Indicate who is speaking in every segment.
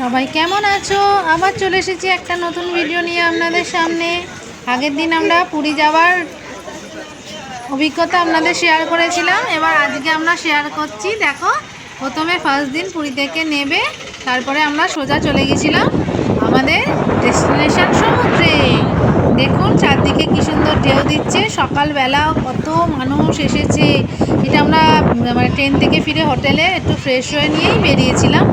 Speaker 1: সবাই কেমন আছো? আবার চলে এসেছি একটা নতুন ভিডিও নিয়ে আপনাদের সামনে। আগের দিন আমরা পুরী যাওয়ার অভিজ্ঞতা আপনাদের শেয়ার করেছিলাম। এবার আজকে আমরা শেয়ার করছি। দেখো, প্রথমে ফার্স্ট দিন পুরী থেকে নেবে, তারপরে আমরা সোজা চলে গেছিলাম আমাদের ডেস্টিনেশন সমুদ্রে। দেখুন, চারদিকে কি সুন্দর ঢেউ দিচ্ছে। সকালবেলা কত মানুষ এসেছে। এটা আমরা মানে ট্রেন থেকে ফিরে হোটেলে একটু ফ্রেশ হয়ে নিয়েই বেরিয়েছিলাম।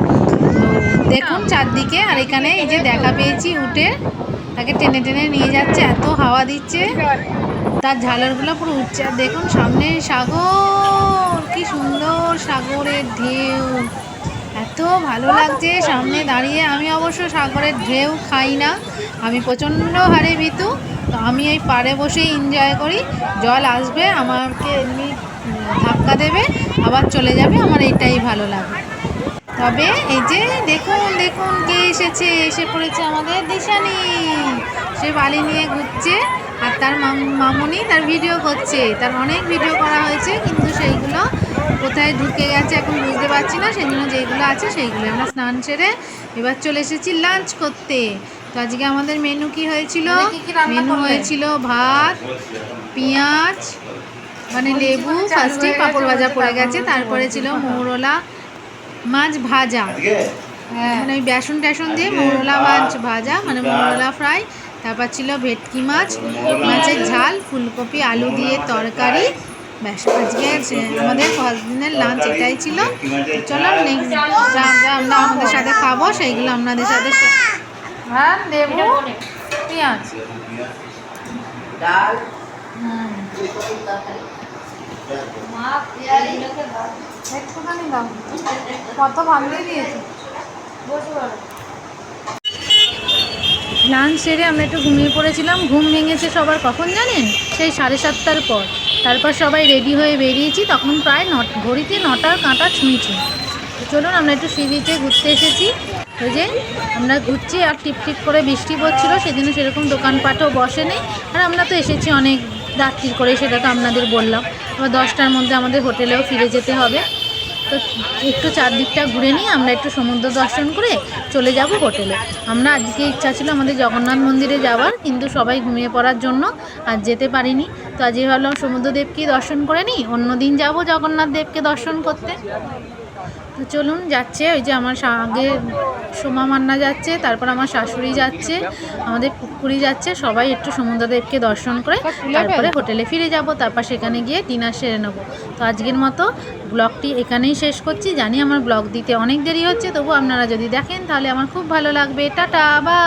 Speaker 1: দেখুন চারদিকে, আর এখানে এই যে দেখা পেয়েছি উঠে তাকে টেনে টেনে নিয়ে যাচ্ছে, এত হাওয়া দিচ্ছে। তার ঝালরগুলো পুরো উঠছে। আর দেখুন সামনে সাগর, কি সুন্দর সাগরের ঢেউ। এত ভালো লাগছে। সামনে দাঁড়িয়ে আমি অবশ্য সাগরের ঢেউ খাই না। আমি প্রচণ্ড হারে ভিতু। তো আমি এই পাড়ে বসেই এনজয় করি। জল আসবে, আমাকে এমনি ধাক্কা দেবে, আবার চলে যাবে। আমার এটাই ভালো লাগে। তবে এই যে দেখুন দেখুন কে এসেছে এসে পড়েছে আমাদের দিশানি। সে বালি নিয়ে ঘুরছে আর তার মাম- মামুনি তার ভিডিও করছে। তার অনেক ভিডিও করা হয়েছে কিন্তু সেইগুলো কোথায় ঢুকে গেছে এখন বুঝতে পারছি না। সেই জন্য যেইগুলো আছে সেইগুলো আমরা স্নান সেরে এবার চলে এসেছি লাঞ্চ করতে। তো আজকে আমাদের মেনু কি হয়েছিল? মেনু হয়েছিল ভাত পেঁয়াজ মানে লেবু ফার্স্টে পাঁপড় ভাজা পড়ে গেছে তারপরে ছিল মৌরলা। মাছ ভাজা। মানে ওই বেসন টেসন দিয়ে মৌরলা মাছ ভাজা মানে মৌরলা ফ্রাই তারপর ছিল ভেটকি মাছ মাছের ঝাল ফুলকপি আলু দিয়ে তরকারি। ব্যাস আজকে আমাদের ফার্স্ট দিনের লাঞ্চ এটাই ছিল। চলো নেক্সট যা যা আমরা আমাদের সাথে খাব সেইগুলো আপনাদের সাথে হ্যাঁ লেবু পেঁয়াজ।
Speaker 2: ডাল।
Speaker 1: হুম। একটুখানি লাঞ্চ সেরে আমরা একটু ঘুমিয়ে পড়েছিলাম। ঘুম ভেঙেছে সবার কখন জানেন? সেই সাড়ে সাতটার পর। তারপর সবাই রেডি হয়ে বেরিয়েছি, তখন প্রায় ন ঘড়িতে নটার কাঁটা ছুঁই চলুন, আমরা একটু সি বিচে ঘুরতে এসেছি। ওই যে, আমরা ঘুরছি আর টিপ টিপ করে বৃষ্টি পড়ছিল, সেদিন সেরকম দোকানপাটও বসেনি। আর আমরা তো এসেছি অনেক রাত্রির করে সেটা তো আপনাদের বললাম। আবার দশটার মধ্যে আমাদের হোটেলেও ফিরে যেতে হবে। তো একটু চারদিকটা ঘুরে নিয়ে আমরা একটু সমুদ্র দর্শন করে চলে যাব হোটেলে। আমরা আজকে ইচ্ছা ছিল আমাদের জগন্নাথ মন্দিরে যাওয়ার, কিন্তু সবাই ঘুমিয়ে পড়ার জন্য আর যেতে পারিনি। তো আজকে ভাবলাম সমুদ্রদেবকেই দর্শন করে নিই। অন্য দিন যাব জগন্নাথ দেবকে দর্শন করতে। তো চলুন যাচ্ছে ওই যে আমার আগে সোমা মান্না যাচ্ছে তারপর আমার শাশুড়ি যাচ্ছে আমাদের পুকুরি যাচ্ছে সবাই একটু সমুদ্রদেবকে দর্শন করে তারপরে হোটেলে ফিরে যাব তারপর সেখানে গিয়ে ডিনার সেরে নেব। তো আজকের মতো ব্লগটি এখানেই শেষ করছি। জানি আমার ব্লগ দিতে অনেক দেরি হচ্ছে তবু আপনারা যদি দেখেন তাহলে আমার খুব ভালো লাগবে। টাটা বা